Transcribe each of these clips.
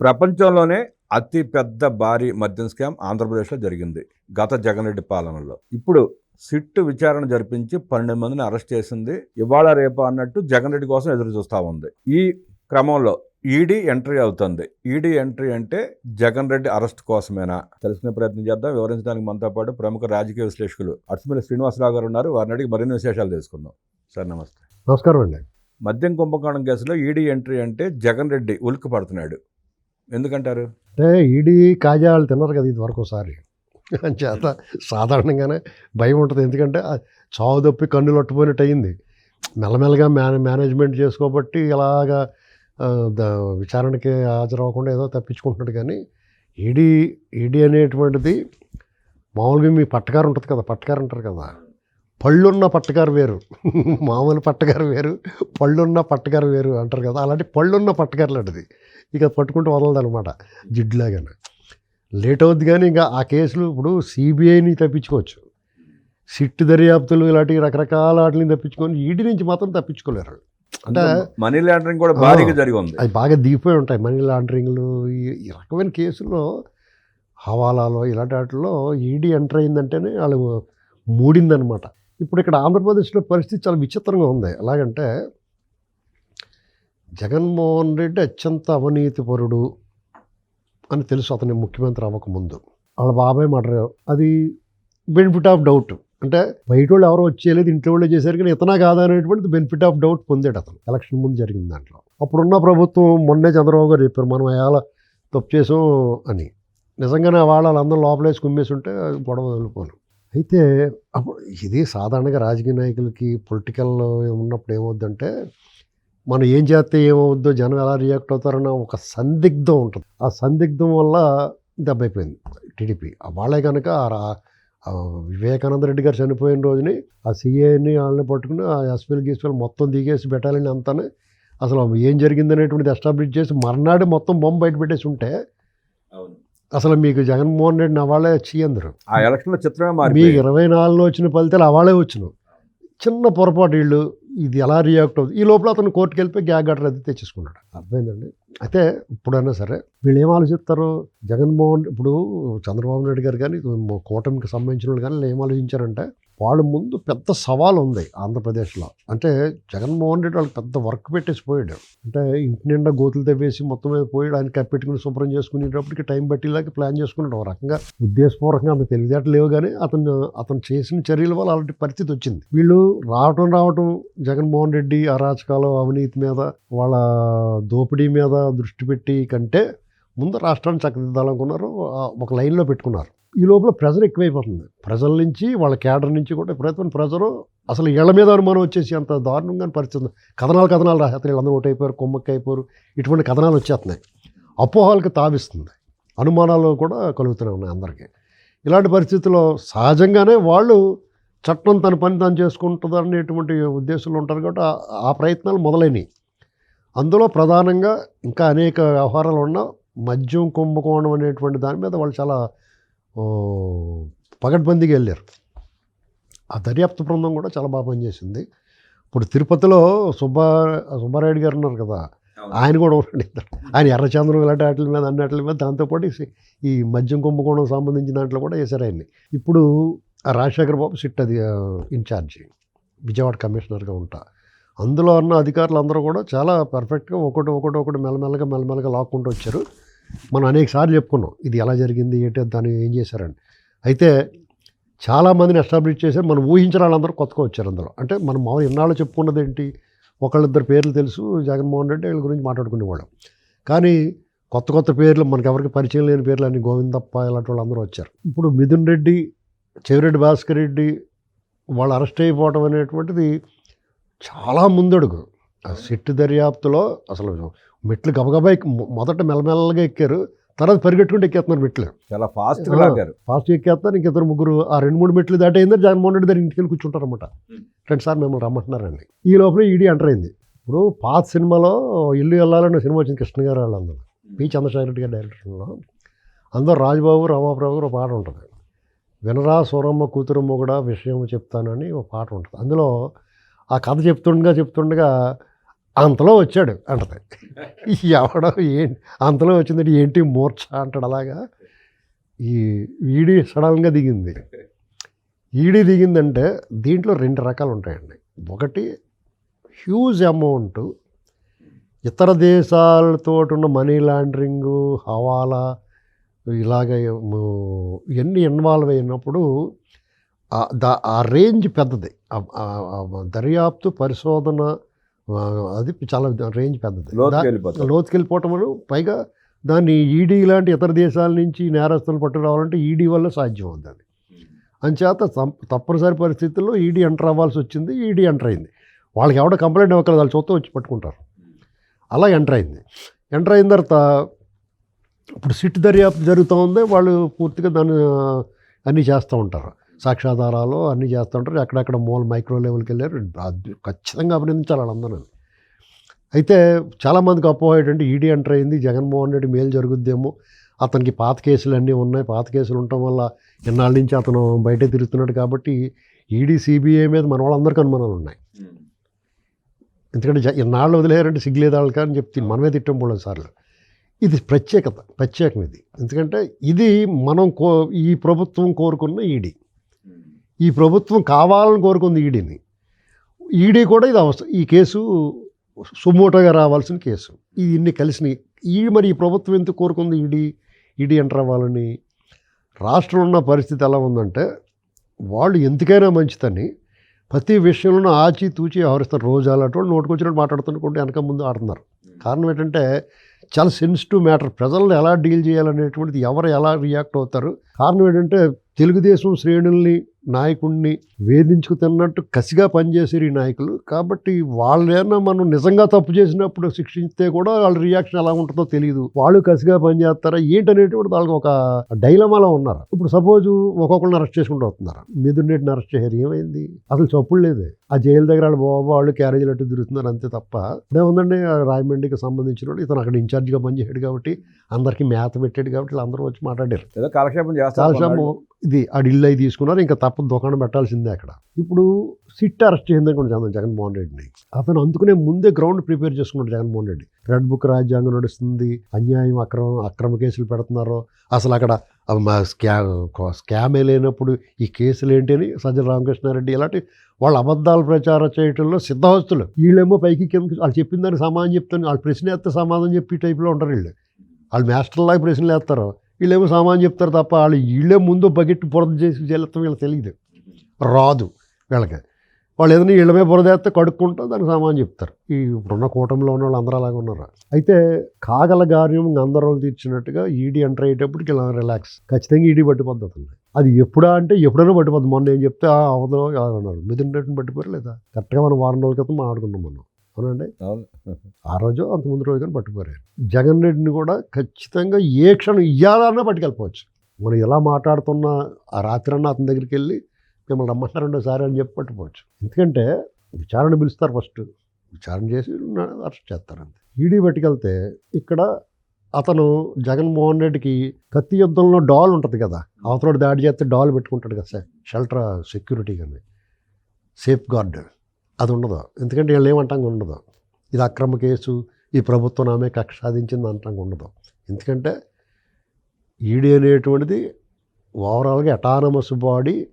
ప్రపంచంలోనే అతి పెద్ద భారీ మద్యం స్కామ్ ఆంధ్రప్రదేశ్లో జరిగింది. గత జగన్ రెడ్డి పాలనలో. ఇప్పుడు సిట్ విచారణ జరిపించి పన్నెండు మందిని అరెస్ట్ చేసింది. ఇవాళ రేపు అన్నట్టు జగన్ రెడ్డి కోసం ఎదురు చూస్తూ ఉంది. ఈ క్రమంలో ఈడీ ఎంట్రీ అవుతుంది. ఈడీ ఎంట్రీ అంటే జగన్ రెడ్డి అరెస్ట్ కోసమేనా? తెలుసుకునే ప్రయత్నం చేద్దాం. వివరించడానికి మనతో పాటు ప్రముఖ రాజకీయ విశ్లేషకులు అర్సుమల్లి శ్రీనివాసరావు గారు ఉన్నారు. వారిని అడిగి మరిన్ని విశేషాలు తెలుసుకుందాం. సార్ నమస్తే. నమస్కారం అండి. మద్యం కుంభకోణం కేసులో ఈడీ ఎంట్రీ అంటే జగన్ రెడ్డి ఉలిక్కి పడుతున్నాడు ఎందుకంటారు? అంటే ఈడీ కాజాలు తిన్నారు కదా ఇది వరకు ఒకసారి. చేత సాధారణంగానే భయం ఉంటుంది. ఎందుకంటే చావు తప్పి కన్నులు అట్టుపోయినట్టు అయింది. మెల్లమెల్లగా మేనే మేనేజ్మెంట్ చేసుకోబట్టి ఇలాగా విచారణకి హాజరవ్వకుండా ఏదో తప్పించుకుంటున్నాడు కానీ ఈడీ ఈడీ అనేటువంటిది మామూలుగా మీ పట్టకారు ఉంటుంది కదా పట్టకారు అంటారు కదా. పళ్ళున్న పట్టకారు వేరు. మామూలు పట్టకారు వేరు పళ్ళున్న పట్టకారు వేరు అంటారు కదా. అలాంటి పళ్ళున్న పట్టకారు లాంటిది. ఇక పట్టుకుంటూ వదలదనమాట జిడ్లాగానే. లేట్ అవుద్ది కానీ ఇంకా ఆ కేసులు ఇప్పుడు సిబిఐని తప్పించుకోవచ్చు. సిట్ దర్యాప్తులు ఇలాంటి రకరకాల వాటిని తప్పించుకొని ఈడి నుంచి మాత్రం తప్పించుకోలేరు. అంటే మనీ లాండరింగ్ కూడా భారీగా జరిగి ఉంది. అవి బాగా దిగిపోయి ఉంటాయి. మనీ లాండరింగ్లు ఈ ఈ రకమైన కేసుల్లో హవాలాలో ఇలాంటి వాటిలో ఈడీ ఎంటర్ అయిందంటేనే వాళ్ళు మూడిందనమాట ఇప్పుడు ఇక్కడ ఆంధ్రప్రదేశ్లో పరిస్థితి చాలా విచిత్రంగా ఉంది. ఎలాగంటే జగన్మోహన్ రెడ్డి అత్యంత అవినీతిపరుడు అని తెలుసు అతని ముఖ్యమంత్రి అవ్వకముందు వాళ్ళ బాబాయ్ మాట అది బెనిఫిట్ ఆఫ్ డౌట్ అంటే బయట వాళ్ళు ఎవరో వచ్చేయలేదు ఇంట్లో వాళ్ళే చేశారు కానీ ఇతనా కాదా అనేటువంటిది బెనిఫిట్ ఆఫ్ డౌట్ పొందాడు అతను. ఎలక్షన్ ముందు జరిగింది దాంట్లో. అప్పుడున్న ప్రభుత్వం మొన్నే చంద్రబాబు గారు చెప్పారు మనం అయాల తప్పు చేసాం అని. నిజంగానే వాళ్ళ వాళ్ళందరూ లోపలేసి కుమ్మేసి ఉంటే గొడవ వదిలిపోను అయితే అప్పుడు ఇది సాధారణంగా రాజకీయ నాయకులకి పొలిటికల్ ఉన్నప్పుడు ఏమవుద్దంటే మనం ఏం చేస్తే ఏమవుద్దో జనం ఎలా రియాక్ట్ అవుతారన్న ఒక సందిగ్ధం ఉంటుంది. ఆ సందిగ్ధం వల్ల దెబ్బైపోయింది టీడీపీ. వాళ్ళే కనుక రా- వివేకానంద రెడ్డి గారు చనిపోయిన రోజుని ఆ సీఏని వాళ్ళని పట్టుకుని ఆ ఎస్పీలు గీస్పీలు మొత్తం దిగేసి పెట్టాలని అంతానే అసలు ఏం జరిగిందనేటువంటిది ఎస్టాబ్లిష్ చేసి మర్నాడు మొత్తం బొమ్మ బయట పెట్టేసి ఉంటే అసలు మీకు జగన్మోహన్ రెడ్డి వాళ్ళే చీయందరు ఆ ఎలక్షన్లో చిత్రమే మీకు మారిపోయింది ఇరవై నాలుగులో వచ్చిన ఫలితాలు అవాళే వచ్చినావు చిన్న పొరపాటు వీళ్ళు ఇది ఎలా రియాక్ట్ అవుతుంది? ఈ లోపల అతను కోర్టుకి వెళ్ళిపోయి గ్యాగ్ గట్ర అది తెచ్చేసుకున్నాడు. అర్థమైందండి? అయితే ఇప్పుడైనా సరే వీళ్ళు ఏం ఆలోచిస్తారు? జగన్మోహన్ ఇప్పుడు చంద్రబాబు నాయుడు గారు కానీ కూటమికి సంబంధించిన వాళ్ళు కానీ ఏం ఆలోచించారంటే వాళ్ళ ముందు పెద్ద సవాల్ ఉంది ఆంధ్రప్రదేశ్లో. అంటే జగన్మోహన్ రెడ్డి వాళ్ళకి పెద్ద వర్క్ పెట్టేసి పోయాడు. అంటే ఇంటి నిండా గోతులు తవ్వేసి మొత్తం మీద పోయాడు ఆయన కప్పెట్టుకుని శుభ్రం చేసుకునేటప్పటికి టైం పట్టేలాగా ప్లాన్ చేసుకున్నాడు. ఒక రకంగా ఉద్దేశపూర్వకంగా అంత తెలివితేటలు లేవు కానీ అతను అతను చేసిన చర్యల వల్ల అలాంటి పరిస్థితి వచ్చింది. వీళ్ళు రావటం రావటం జగన్మోహన్ రెడ్డి అరాచకాలు అవినీతి మీద వాళ్ళ దోపిడీ మీద దృష్టి పెట్టి కంటే ముందు రాష్ట్రాన్ని చక్కదిద్దాలనుకున్నారు. ఒక లైన్లో పెట్టుకున్నారు. ఈ లోపల ప్రెజర్ ఎక్కువైపోతుంది. ప్రజల నుంచి వాళ్ళ కేడర్ నుంచి కూడా విపరీతమైన ప్రెజరు. అసలు ఇళ్ళ మీద అనుమానం వచ్చేసి అంత దారుణంగా పరిస్థితి కథనాలు కథనాలు రాసేస్తారు వీళ్ళందరూ ఒకటైపోయారు కొమ్మక్క అయిపోయారు ఇటువంటి కథనాలు వచ్చేస్తున్నాయి. అపోహాలకు తావిస్తుంది. అనుమానాలు కూడా కలుగుతూనే ఉన్నాయి అందరికీ. ఇలాంటి పరిస్థితుల్లో సహజంగానే వాళ్ళు చట్టం తన పని తాను చేసుకుంటుంది అనేటువంటి ఉద్దేశంలో ఉంటారు కాబట్టి ఆ ప్రయత్నాలు మొదలైనవి అందులో ప్రధానంగా ఇంకా అనేక వ్యవహారాలు ఉన్న మద్యం కుంభకోణం అనేటువంటి దాని మీద వాళ్ళు చాలా ఓ, పగడ్బందీగా వెళ్ళారు. ఆ దర్యాప్తు బృందం కూడా చాలా బాగా పనిచేసింది. ఇప్పుడు తిరుపతిలో సుబ్బా సుబ్బారాయుడు గారు ఉన్నారు కదా ఆయన కూడా ఉన్నాడు. ఆయన ఎర్రచంద్రం ఇలాంటి వాటి మీద అన్నట్ల మీద దాంతోపాటు ఈ- మద్యం కుంభకోణం సంబంధించిన దాంట్లో కూడా వేశారు ఆయన్ని. ఇప్పుడు ఆ రాజశేఖర బాబు సిట్ అది ఇన్ఛార్జి విజయవాడ కమిషనర్గా ఉంటా. అందులో ఉన్న అధికారులు అందరూ కూడా చాలా పర్ఫెక్ట్గా ఒకటి ఒకటి ఒకటి మెల్లమెల్లగా మెల్లమెల్లగా లాక్కుంటూ వచ్చారు. మనం అనేక సార్లు చెప్పుకున్నాం ఇది ఎలా జరిగింది ఏంటి దాన్ని ఏం చేశారని. అయితే చాలామందిని ఎస్టాబ్లిష్ చేశారు మనం ఊహించిన వాళ్ళందరూ కొత్తగా వచ్చారు అందులో. అంటే మనం మామూలు ఇన్నాళ్ళు చెప్పుకున్నది ఏంటి ఒకళ్ళిద్దరు పేర్లు తెలుసు జగన్మోహన్ రెడ్డి వీళ్ళ గురించి మాట్లాడుకునేవాళ్ళం. కానీ కొత్త కొత్త పేర్లు మనకు ఎవరికి పరిచయం లేని పేర్లు అని గోవిందప్ప ఇలాంటి వాళ్ళందరూ వచ్చారు. ఇప్పుడు మిథున్ రెడ్డి చెవిరెడ్డి భాస్కర్ రెడ్డి వాళ్ళు అరెస్ట్ అయిపోవడం అనేటువంటిది చాలా ముందడుగు. ఆ సిట్ దర్యాప్తులో అసలు మెట్లు గబగబా మొదట మెల్లమెల్లగా ఎక్కారు. తర్వాత పరిగెట్టుకుంటూ ఎక్కేస్తున్నారు మెట్లు. చాలా ఫాస్ట్ ఫాస్ట్ ఎక్కేస్తారు ఇంక ఇద్దరు ముగ్గురు ఆ రెండు మూడు మెట్లు దాటి అయిందో. జగన్మోహన్ రెడ్డి దగ్గర ఇంటికి వెళ్ళి కూర్చుంటారన్నమాట రెండు సార్లు మిమ్మల్ని రమ్మంటున్నారండి. ఈ లోపల ఈడీ ఎంటర్ అయింది. ఇప్పుడు పాత సినిమాలో ఇల్లు వెళ్ళాలని సినిమా వచ్చింది కృష్ణ గారు వాళ్ళందరూ పి. చంద్రశేఖర రెడ్డి గారి డైరెక్షన్లో అందరూ రాజబాబు రమాప్రభు గారు ఒక పాట ఉంటుంది. వినరా సూరమ్మ కూతురమ్మ కూడా విషయం చెప్తానని ఒక పాట ఉంటుంది. అందులో ఆ కథ చెప్తుండగా చెప్తుండగా అంతలో వచ్చాడు అంటది. ఎవడో ఏంటి అంతలో వచ్చిందంటే ఏంటి మూర్ఛ అంటాడు అలాగా. ఈ ఈడి సడన్గా దిగింది. ఈడి దిగిందంటే దీంట్లో రెండు రకాలు ఉంటాయండి. ఒకటి హ్యూజ్ అమౌంట్ ఇతర దేశాలతో ఉన్న మనీ లాండరింగు హవాలా ఇలాగ ఇవన్నీ ఇన్వాల్వ్ అయినప్పుడు ఆ- రేంజ్ పెద్దది. దర్యాప్తు పరిశోధన అది చాలా రేంజ్ పెద్దది. లోతుకి వెళ్ళిపోతారు లోతుకెళ్ళిపోవటం పైగా దాన్ని ఈడీ లాంటి ఇతర దేశాల నుంచి నేరస్తులు పట్టుకురావాలంటే ఈడీ వల్ల సాధ్యం అవుతుంది అది అంచేత తం- తప్పనిసరి పరిస్థితుల్లో ఈడీ ఎంటర్ అవ్వాల్సి వచ్చింది ఈడీ ఎంటర్ అయింది. వాళ్ళకి ఎవడ కంప్లైంట్ ఇవ్వకలేదు వాళ్ళు చూస్తే వచ్చి పట్టుకుంటారు. అలా ఎంటర్ అయింది. ఎంటర్ అయిన తర్వాత ఇప్పుడు సిట్ దర్యాప్తు జరుగుతూ ఉంది వాళ్ళు పూర్తిగా దాన్ని అన్నీ చేస్తూ ఉంటారు. సాక్ష్యాధారాలు అన్నీ చేస్తూ ఉంటారు ఎక్కడెక్కడ మూల మైక్రో లెవెల్కి వెళ్ళారు. ఖచ్చితంగా అభినందించాలి వాళ్ళందరూ. అయితే చాలామందికి అపోహ ఏంటంటే ఈడీ ఎంటర్ అయింది జగన్మోహన్ రెడ్డి మేలు జరుగుద్దేమో. అతనికి పాత కేసులు అన్నీ ఉన్నాయి. పాత కేసులు ఉండటం వల్ల ఎన్నాళ్ళ నుంచి అతను బయటే తిరుగుతున్నాడు కాబట్టి ఈడీ సిబిఐ మీద మన వాళ్ళందరికీ అనుమానాలు ఉన్నాయి. ఎందుకంటే ఇన్నాళ్ళు వదిలేయారంటే సిగ్గులేదు వాళ్ళకి అని చెప్తే మనమే తిట్టం మూడు సార్లు. ఇది ప్రత్యేకత ప్రత్యేకం ఇది. ఎందుకంటే ఇది మనం కో ఈ ప్రభుత్వం కోరుకున్న ఈడీ. ఈ ప్రభుత్వం కావాలని కోరుకుంది ఈడీని. ఈడీ కూడా ఇది అవసరం. ఈ కేసు సుమోటోగా రావాల్సిన కేసు. ఇది ఇన్ని కలిసినాయి. ఈ మరి ఈ ప్రభుత్వం ఎందుకు కోరుకుంది ఈడీ? ఈడీ ఎంటర్ అవ్వాలని రాష్ట్రంలో ఉన్న పరిస్థితి ఎలా ఉందంటే వాళ్ళు ఎందుకైనా మంచిదని ప్రతి విషయంలోనూ ఆచి తూచి వ్యవహరిస్తారు. రోజు అలాంటి వాళ్ళు నోటుకొచ్చినట్టు మాట్లాడుతుంటే వెనక ముందు ఆడుతున్నారు. కారణం ఏంటంటే చాలా సెన్సిటివ్ మ్యాటర్ ప్రజలను ఎలా డీల్ చేయాలనేటువంటిది ఎవరు ఎలా రియాక్ట్ అవుతారు? కారణం ఏంటంటే తెలుగుదేశం శ్రేణుల్ని నాయకుడిని వేధించుకు తిన్నట్టు కసిగా పనిచేసారు ఈ నాయకులు. కాబట్టి వాళ్ళేనా మనం నిజంగా తప్పు చేసినప్పుడు శిక్షిస్తే కూడా వాళ్ళ రియాక్షన్ ఎలా ఉంటుందో తెలియదు వాళ్ళు కసిగా పనిచేస్తారా ఏంటనేటువంటి వాళ్ళకి ఒక డైలమాలో ఉన్నారు. ఇప్పుడు సపోజ్ ఒక్కొక్కరిని అరెస్ట్ చేసుకుంటూ వస్తున్నారు. మిథున్ అరెస్ట్ చేశారు. ఏమైంది? అసలు చప్పుడు లేదే. ఆ జైలు దగ్గర వాళ్ళు బాబా వాళ్ళు క్యారేజీలు అట్టు తిరుగుతున్నారు అంతే తప్ప. ఇదేముందండి ఆ రాయమండ్రికి సంబంధించిన వాడు ఇతను అక్కడ ఇన్ఛార్జిగా పనిచేసాడు కాబట్టి అందరికీ మేత పెట్టాడు కాబట్టి వీళ్ళందరూ వచ్చి మాట్లాడారు. కాలక్షేపం కాలక్షేపం ఇది. ఆ ఇల్లు అయి తీసుకున్నారు. ఇంకా తప్ప దుకాణం పెట్టాల్సిందే అక్కడ. ఇప్పుడు సిట్ అరెస్ట్ చేసింది చంద్ర జగన్మోహన్ రెడ్డిని. అతను అందుకునే ముందే గ్రౌండ్ ప్రిపేర్ చేసుకున్నాడు జగన్మోహన్ రెడ్డి. రెడ్ బుక్ రాజ్యాంగం నడుస్తుంది అన్యాయం అక్రమం అక్రమ కేసులు పెడుతున్నారు అసలు అక్కడ మా స్కా స్కామే లేనప్పుడు ఈ కేసులు ఏంటి అని సజ్జల రామకృష్ణారెడ్డి ఇలాంటి వాళ్ళు అబద్ధాలు ప్రచారం చేయటంలో సిద్ధహస్తులు. వీళ్ళేమో పైకి కింద వాళ్ళు చెప్పిందని సమాధానం చెప్తాను వాళ్ళు ప్రశ్న వేస్తే సమాధానం చెప్పి టైప్లో ఉంటారు వీళ్ళు. వాళ్ళు మాస్టర్లాగా ప్రశ్నలు వేస్తారు. వీళ్ళేమో సామాన్ చెప్తారు తప్ప వాళ్ళు వీళ్ళే ముందు బకెట్ బురద చేసి చేస్తాం వీళ్ళకి తెలియదు. రాదు వీళ్ళకి. వాళ్ళు ఏదైనా వీళ్ళమే బురద వేస్తే కడుక్కుంటూ దానికి సామాన్ చెప్తారు. ఈ ఇప్పుడున్న కూటమిలో ఉన్న వాళ్ళు అందరూ అలాగే ఉన్నారు. అయితే కాగల గార్యం అందరూ తీర్చినట్టుగా ఈడీ ఎంటర్ అయ్యేటప్పటికి ఇలా రిలాక్స్ ఖచ్చితంగా ఈడీ పట్టిపోద్ది అది ఎప్పుడా అంటే ఎప్పుడైనా పట్టిపోద్ది. మొన్న ఏం చెప్తే అవదో అన్నారు మిథున్ రెడ్డిని పట్టిపోయారు లేదా? కరెక్ట్గా మనం వారం రోజుల క్రితం మాట్లాడుకున్నాం మనం. అవునండి. అవును. ఆ రోజు అంత ముందు రోజు కానీ పట్టుకోరారు జగన్ రెడ్డిని కూడా ఖచ్చితంగా ఏ క్షణం ఇయ్యాలన్నా పట్టుకెళ్ళిపోవచ్చు. మనం ఎలా మాట్లాడుతున్న ఆ రాత్రి అన్న అతని దగ్గరికి వెళ్ళి మిమ్మల్ని రమ్మంటారు రెండోసారి అని చెప్పి పట్టుకోవచ్చు. ఎందుకంటే విచారణ పిలుస్తారు ఫస్ట్. విచారణ చేసి అరెస్ట్ చేస్తారు అంతే. ఈడీ పట్టుకెళ్తే ఇక్కడ అతను జగన్మోహన్ రెడ్డికి కత్తి యుద్ధంలో డాల్ ఉంటుంది కదా. అవతల దాడి చేస్తే డాల్ పెట్టుకుంటాడు కదా సార్. షెల్టర్ సెక్యూరిటీ కానీ సేఫ్ గార్డ్. అది ఉండదు ఎందుకంటే వీళ్ళు ఏమంటాం ఉండదు. ఇది అక్రమ కేసు ఈ ప్రభుత్వం ఆమె కక్ష సాధించింది అంటాం ఉండదు. ఎందుకంటే ఈడీ అనేటువంటిది ఓవరాల్గా అటానమస్ బాడీ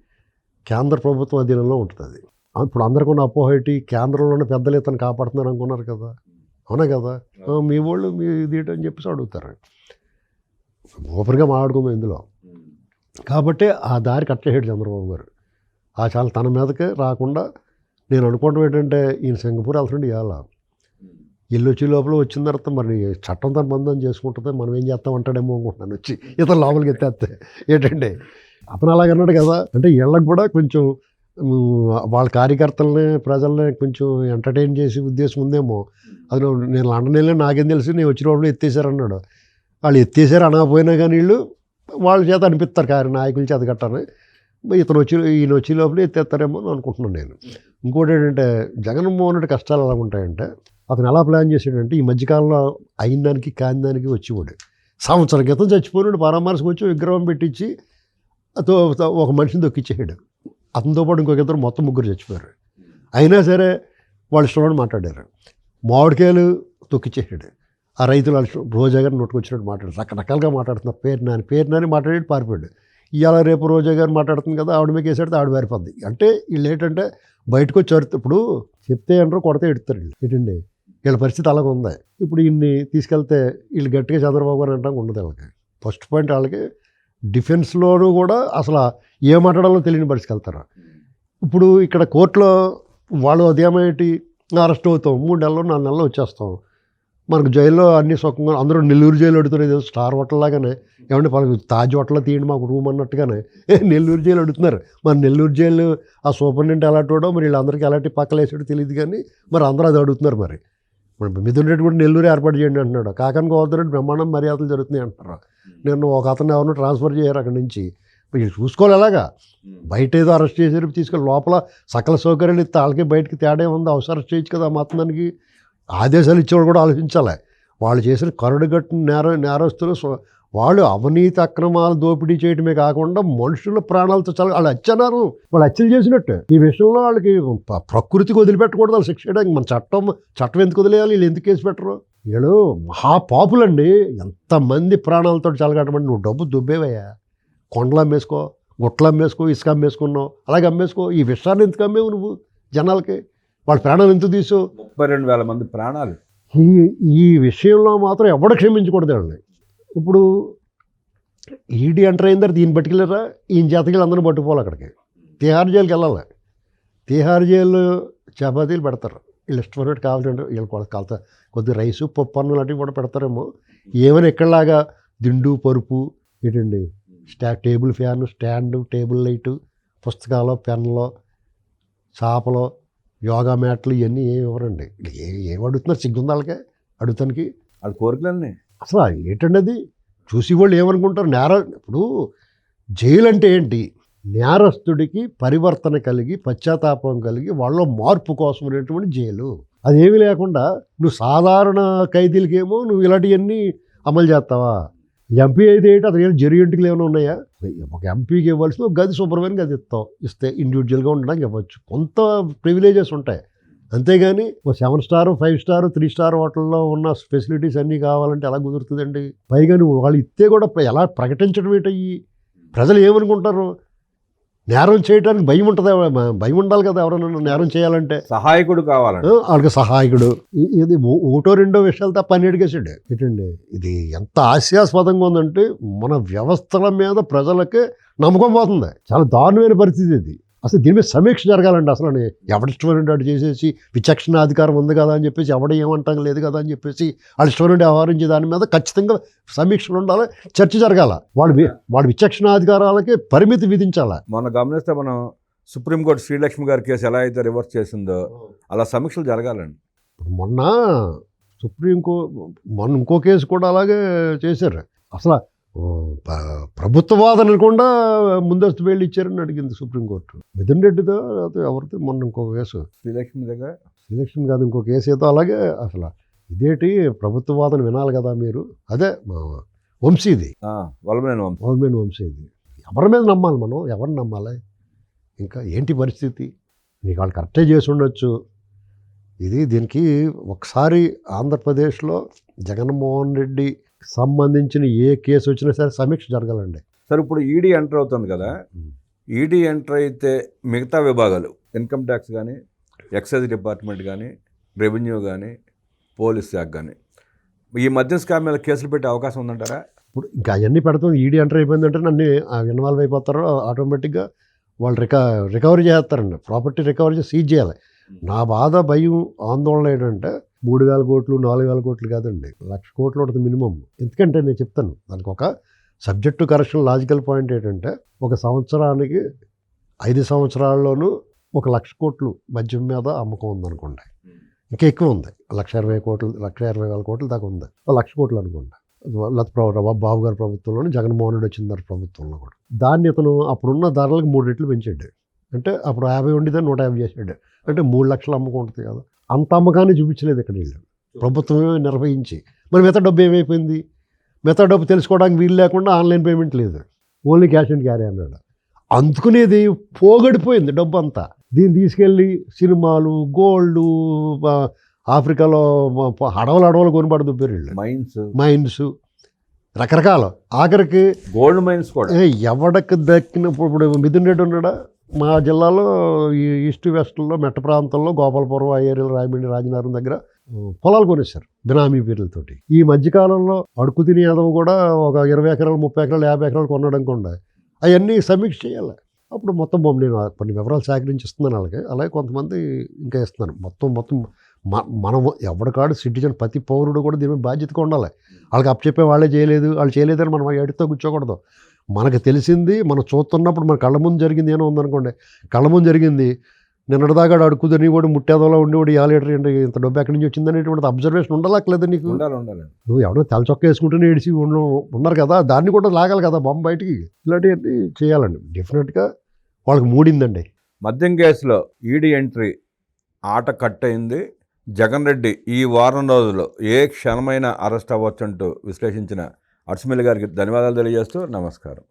కేంద్ర ప్రభుత్వం అధీనంలో ఉంటుంది అది. ఇప్పుడు అందరికీ ఉన్న అపోహ ఏంటి? కేంద్రంలోనే పెద్దలు ఇతను కాపాడుతున్నారు అనుకున్నారు కదా. అవునా కదా? మీ వాళ్ళు మీ ఇది అని చెప్పేసి అడుగుతారు. ఓపెన్గా మాట్లాడుకుందాం ఇందులో. కాబట్టి ఆ దారి కట్టేసాడు చంద్రబాబు గారు. ఆ చాలా తన మీదకే రాకుండా నేను అనుకోవడం ఏంటంటే ఈయన సింగపూర్ వెళ్తుండే ఇవాళ. ఇల్లు వచ్చి లోపల వచ్చిన తర్వాత మరి చట్టం తన బంధం చేసుకుంటుంది మనం ఏం చేస్తాం అంటాడేమో అనుకుంటున్నాను. వచ్చి ఇతను లోపలికి ఎత్తేస్తే. ఏంటంటే అతను అలాగన్నాడు కదా. అంటే వీళ్ళకి కూడా కొంచెం వాళ్ళ కార్యకర్తలని ప్రజల్ని కొంచెం ఎంటర్టైన్ చేసే ఉద్దేశం ఉందేమో. అది నేను లండన్ వెళ్ళి నాకేం తెలిసి నేను వచ్చిన వాళ్ళు ఎత్తేసారు అన్నాడు. వాళ్ళు ఎత్తేసారు అనకపోయినా కానీ వీళ్ళు వాళ్ళ చేత అనిపిస్తారు కార్య నాయకుల చేత కట్టాలి ఇతను వచ్చి ఈయన వచ్చే లోపల ఎత్తేస్తారేమో అని అనుకుంటున్నాను నేను. ఇంకోటి ఏంటంటే జగన్మోహన్ రెడ్డి కష్టాలు ఎలా ఉంటాయంటే అతను ఎలా ప్లాన్ చేసాడంటే ఈ మధ్యకాలంలో అయిన దానికి కాని దానికి వచ్చేవాడు. సంవత్సరం క్రితం చచ్చిపోయినాడు పరామర్శకు వచ్చి విగ్రహం పెట్టించి ఒక మనిషిని దొక్కిచ్చేసాడు అతనితో పాటు ఇంకొక ఇద్దరు మొత్తం ముగ్గురు చచ్చిపోయారు. అయినా సరే వాళ్ళు ఇష్టపడి మాట్లాడారు. మామిడికాయలు తొక్కిచ్చేసాడు ఆ రైతులు అలసి రోజా గారు నోటుకొచ్చినట్టు మాట్లాడు రకరకాలుగా మాట్లాడుతున్నారు. పేరు నాని పేరు నాని మాట్లాడి పారిపోయాడు. ఇవాళ రేపు రోజా గారు మాట్లాడుతుంది కదా ఆవిడ మీకు వేసాడితే ఆవిడ పారిపోద్ది అంటే వీళ్ళు ఏంటంటే బయటకు వచ్చి ఇప్పుడు చెప్తే అంటారు కొడితే ఎడుతారు వీళ్ళు. ఏంటండి? వీళ్ళ పరిస్థితి అలాగ ఉంది. ఇప్పుడు ఇన్ని తీసుకెళ్తే వీళ్ళు గట్టిగా చంద్రబాబు గారు అంటాం ఉండదు వాళ్ళకి. ఫస్ట్ పాయింట్ వాళ్ళకి డిఫెన్స్లోనూ కూడా అసలు ఏ మాట్లాడాలో తెలియని పరిస్థితికి వెళ్తారు. ఇప్పుడు ఇక్కడ కోర్టులో వాళ్ళు ఉదయం ఏంటి అరెస్ట్ అవుతాం మూడు నెలలు నాలుగు నెలలు వచ్చేస్తాం. మనకు జైల్లో అన్ని సుఖంగా అందరూ నెల్లూరు జైలు అడుగుతున్నారు. ఏదో స్టార్ హోటల్ లాగానే. ఏమంటే వాళ్ళకి తాజ్ హోటల్లో తీయండి మాకు రూమ్ అన్నట్టుగానే. నెల్లూరు జైలు అడుగుతున్నారు. మరి నెల్లూరు జైలు ఆ సూపరింటెండెంట్ ఎలాంటివాడో మరి వీళ్ళందరికీ ఎలాంటి పక్కలేసాడో తెలియదు కానీ మరి అందరూ అది అడుగుతున్నారు మరి. మిథున్ రెడ్డి కూడా నెల్లూరు ఏర్పాటు చేయండి అంటున్నాడు. కాకన్ గోవర్ధన్ బ్రహ్మాండం మర్యాదలు జరుగుతున్నాయి అంటున్నారు. నేను ఒక అతను ఎవరినో ట్రాన్స్ఫర్ చేయరు అక్కడి నుంచి. వీళ్ళు చూసుకోవాలి ఎలాగా? బయట ఏదో అరెస్ట్ చేసారు తీసుకెళ్ళి లోపల సకల సౌకర్యాలు ఇస్తే వాళ్ళకి బయటికి తేడా ఉంది అవసరం చేయొచ్చు కదా మొత్తం దానికి. ఆదేశాలు ఇచ్చేవాడు కూడా ఆలోచించాలి. వాళ్ళు చేసిన కరుడుగట్టు నేర నేరస్తులు వాళ్ళు అవినీతి అక్రమాలు దోపిడీ చేయడమే కాకుండా మనుషుల ప్రాణాలతో చాలా వాళ్ళు హత్యన్నారు వాళ్ళు హత్యలు చేసినట్టు. ఈ విషయంలో వాళ్ళకి ప్రకృతికి వదిలిపెట్టకూడదు వాళ్ళు శిక్ష చేయడానికి మన చట్టం చట్టం ఎందుకు వదిలేయాలి? వీళ్ళు ఎందుకు కేసు పెట్టరు? వీళ్ళు మహా అండి ఎంతమంది ప్రాణాలతో చలగటమండి నువ్వు డబ్బు దుబ్బేవయ్యా. కొండలు అమ్మేసుకో గుట్టలు అమ్మేసుకో ఇసుక అమ్మేసుకున్నావు. అలాగే అమ్మేసుకో. ఈ విషయాన్ని ఎందుకు అమ్మేవు నువ్వు జనాలకి? వాళ్ళ ప్రాణాలు ఎందుకు తీసు ముప్పై రెండు వేల మంది ప్రాణాలు. ఈ ఈ విషయంలో మాత్రం ఎవడ క్షమించకూడదు వాళ్ళని. ఇప్పుడు ఈడీ ఎంటర్ అయిన తర్వాత ఈయన పట్టుకెళ్ళారా ఈయన జాతకి అందరూ పట్టుకోవాలి అక్కడికి. తిహార్ జైలుకి వెళ్ళాలి. తిహార్ జైలు చపాతీలు పెడతారు. వీళ్ళు ఇష్టమైనట్టు కావాలంటే వీళ్ళు కాలుతా. కొద్దిగా రైసు పప్పు అన్నం లాంటివి కూడా పెడతారేమో. ఏమైనా ఎక్కడలాగా దిండు పరుపు ఏంటండి? స్టా table fan stand table light పుస్తకాలు పెన్నులు చాపలు యోగా మ్యాట్లు ఇవన్నీ ఏమి ఇవ్వరండి. ఏ ఏం అడుగుతున్నారు? సిగ్గుంది వాళ్ళకే అడుగుతానికి? వాళ్ళ కోరికలన్నీ. అసలు ఏంటండి అది? చూసి వాళ్ళు ఏమనుకుంటారు? నేర ఇప్పుడు జైలు అంటే ఏంటి? నేరస్తుడికి పరివర్తన కలిగి పశ్చాత్తాపం కలిగి వాళ్ళ మార్పు కోసం అనేటువంటి జైలు. అదేమీ లేకుండా నువ్వు సాధారణ ఖైదీలకేమో నువ్వు ఇలాంటివన్నీ అమలు చేస్తావా? ఎంపీ అయితే ఏంటి? అతను ఏమైనా జెరియంటికలు ఏమైనా ఉన్నాయా? ఒక ఎంపీకి ఇవ్వాల్సిన ఒక గది శుభ్రమైన గది ఇస్తాం. ఇస్తే ఇండివిజువల్గా ఉండడానికి ఇవ్వచ్చు. కొంత ప్రివిలేజెస్ ఉంటాయి. అంతేగాని ఓ seven star five star three star హోటల్లో ఉన్న ఫెసిలిటీస్ అన్నీ కావాలంటే ఎలా కుదురుతుందండి? పైగా నువ్వు వాళ్ళు ఇస్తే కూడా ఎలా ప్రకటించడం ఏంటయ్యి ప్రజలు ఏమనుకుంటారు? నేరం చేయడానికి భయం ఉంటుంది భయం ఉండాలి కదా ఎవరైనా నేరం చేయాలంటే. సహాయకుడు కావాలండి. ఆ, వాళ్ళకి సహాయకుడు. ఇది ఒకటో రెండో విషయాలు తప్ప అన్ని అడిగేసాడు ఏంటండి? ఇది ఎంత హాస్యాస్పదంగా ఉందంటే మన వ్యవస్థల మీద ప్రజలకి నమ్మకం పోతుంది. చాలా దారుణమైన పరిస్థితి ఇది. అసలు దీని మీద సమీక్ష జరగాలండి అసలు ఎవడిష్టమైన అటు చేసేసి విచక్షణ అధికారం ఉంది కదా అని చెప్పేసి ఎవడ ఏమంటాం లేదు కదా అని చెప్పేసి వాళ్ళ ఇష్టమైన వ్యవహరించే దాని మీద ఖచ్చితంగా సమీక్షలు ఉండాలి చర్చ జరగాల. వాళ్ళు వి- వాళ్ళ విచక్షణ అధికారాలకి పరిమితి విధించాలి. మొన్న గమనిస్తే మనం సుప్రీంకోర్టు శ్రీలక్ష్మి గారి కేసు ఎలా అయితే రివర్స్ చేసిందో అలా సమీక్షలు జరగాలండి. ఇప్పుడు మొన్న సుప్రీంకో మొన్న ఇంకో కేసు కూడా అలాగే చేశారు. అసలు ప్రభుత్వ వాదనలు కూడా ముందస్తు బెయిల్ ఇచ్చారని అడిగింది సుప్రీంకోర్టు. మిథున్ రెడ్డితో లేకపోతే ఎవరితో? మొన్న ఇంకో కేసు. శ్రీలక్ష్మి దగ్గర? ఎలక్షన్ కాదు ఇంకో కేసు ఏదో అలాగే అసలు ఇదేంటి? ప్రభుత్వ వాదన వినాలి కదా మీరు. అదే మా వంశీది. గవర్నమెంట్ వంశీది. ఎవరి మీద నమ్మాలి మనం? ఎవరిని నమ్మాలి? ఇంకా ఏంటి పరిస్థితి? నీకు వాళ్ళు కరెక్టే చేసి ఉండొచ్చు. ఇది దీనికి ఒకసారి ఆంధ్రప్రదేశ్లో జగన్మోహన్ రెడ్డి సంబంధించిన ఏ కేసు వచ్చినా సరే సమీక్ష జరగాలండి. సరే ఇప్పుడు ఈడీ ఎంటర్ అవుతుంది కదా ఈడీ ఎంటర్ అయితే మిగతా విభాగాలు ఇన్కమ్ ట్యాక్స్ కానీ ఎక్సైజ్ డిపార్ట్మెంట్ కానీ రెవెన్యూ కానీ పోలీస్ శాఖ కానీ ఈ మద్యం స్కామ్ మీద కేసులు పెట్టే అవకాశం ఉందంటారా? ఇప్పుడు ఇంకా అవన్నీ పెడతాం ఈడీ ఎంటర్ అయిపోయిందంటే నన్ను ఇన్వాల్వ్ అయిపోతారో ఆటోమేటిక్గా వాళ్ళు రిక రికవరీ చేస్తారండి. ప్రాపర్టీ రికవరీ చేసి సీజ్ చేయాలి. నా బాధ భయం ఆందోళన ఏంటంటే మూడు వేల కోట్లు నాలుగు వేల కోట్లు కాదండి. లక్ష కోట్లు ఉంటుంది మినిమం. ఎందుకంటే నేను చెప్తాను దానికి ఒక సబ్జెక్టు కరెక్షన్ లాజికల్ పాయింట్ ఏంటంటే ఒక సంవత్సరానికి ఐదు సంవత్సరాల్లోనూ ఒక లక్ష కోట్లు మద్యం మీద అమ్మకం ఉందనుకోండి. ఇంకా ఎక్కువ ఉంది. లక్ష ఇరవై కోట్లు లక్ష ఇరవై వేల కోట్ల దాకా ఉంది. ఒక లక్ష కోట్లు అనుకోండి. లేకపోతే ప్రభు బాబు గారి ప్రభుత్వంలోని జగన్మోహన్ రెడ్డి వచ్చిన ప్రభుత్వంలో కూడా. దాన్ని ఇతను అప్పుడున్న ధరలకు మూడు రెట్లు పెంచాడు. అంటే అప్పుడు యాభై ఉండేదాన్ని నూట యాభై చేసాడు. అంటే మూడు లక్షలు అమ్ముకుంటుంది కదా. అంత అమ్మకాన్ని చూపించలేదు ఇక్కడ వీళ్ళు. ప్రభుత్వమే నిర్వహించి. మరి మిగతా డబ్బు ఏమైపోయింది? మిగతా డబ్బు తెలుసుకోవడానికి వీలు లేకుండా ఆన్లైన్ పేమెంట్ లేదు. ఓన్లీ క్యాష్ అండ్ క్యారీ అన్నాడు. అందుకునేది పోగడిపోయింది డబ్బు అంతా. దీన్ని తీసుకెళ్ళి సినిమాలు గోల్డ్ ఆఫ్రికాలో అడవులు అడవులు కొనిపడి దుబ్బారు మైన్స్. మైన్స్. రకరకాల. ఆఖరికి గోల్డ్ మైన్స్ కూడా. ఎవడకి దక్కినప్పుడు ఇప్పుడు మిథున్ రెడ్డి ఉన్నాడా? మా జిల్లాలో ఈ ఈస్ట్ వెస్ట్లో మెట్ట ప్రాంతంలో గోపాలపురం ఏరియాలో రాయమండ్రి రాజనగరం దగ్గర పొలాలు కొనేశారు బినామీ పేర్లతోటి. ఈ మధ్యకాలంలో అడుగు తినే యాదవ్ కూడా ఒక ఇరవై ఎకరాలు ముప్పై ఎకరాలు యాభై ఎకరాలు కొనడం కూడా అవన్నీ సమీక్ష చేయాలి. అప్పుడు మొత్తం బొమ్మ నేను కొన్ని వివరాలు సేకరించి ఇస్తున్నాను వాళ్ళకి అలాగే కొంతమంది ఇంకా ఇస్తున్నాను మొత్తం మొత్తం మనం ఎవరికాడు సిటిజన్ ప్రతి పౌరుడు కూడా దీని మీద బాధ్యతగా ఉండాలి. వాళ్ళకి అప్పచెప్పే వాళ్ళే చేయలేదు వాళ్ళు చేయలేదని మనం ఎడితో కూర్చోకూడదు. మనకు తెలిసింది మనం చూస్తున్నప్పుడు మన కళ్ళ ముందు జరిగింది ఏమో ఉందనుకోండి. కళ్ళ ముందు జరిగింది నిన్నటిదాకా అడుక్కుదని కూడా ముట్టేదోలా ఉండి కూడా ఇవాళ ఏంటి ఇంత డబ్బు ఎక్కడి నుంచి వచ్చిందనేటువంటి అబ్జర్వేషన్ ఉండాలట్లేదు నీకు? ఉండాలి ఉండాలి నువ్వు ఎవడో తెల్ల చొక్క వేసుకుంటూనే ఉన్న- ఉన్నారు కదా దాన్ని కూడా లాగాలి కదా బొమ్మ బయటికి. ఇలాంటివన్నీ చేయాలండి. డెఫినెట్గా వాళ్ళకి మూడిందండి. మద్యం కేసులో ఈడీ ఎంట్రీ ఆట కట్ అయింది. జగన్ రెడ్డి ఈ వారం రోజుల్లో ఏ క్షణమైన అరెస్ట్ అవ్వచ్చంటూ విశ్లేషించిన అర్స్మిల్ గారికి ధన్యవాదాలు తెలియజేస్తూ నమస్కారం.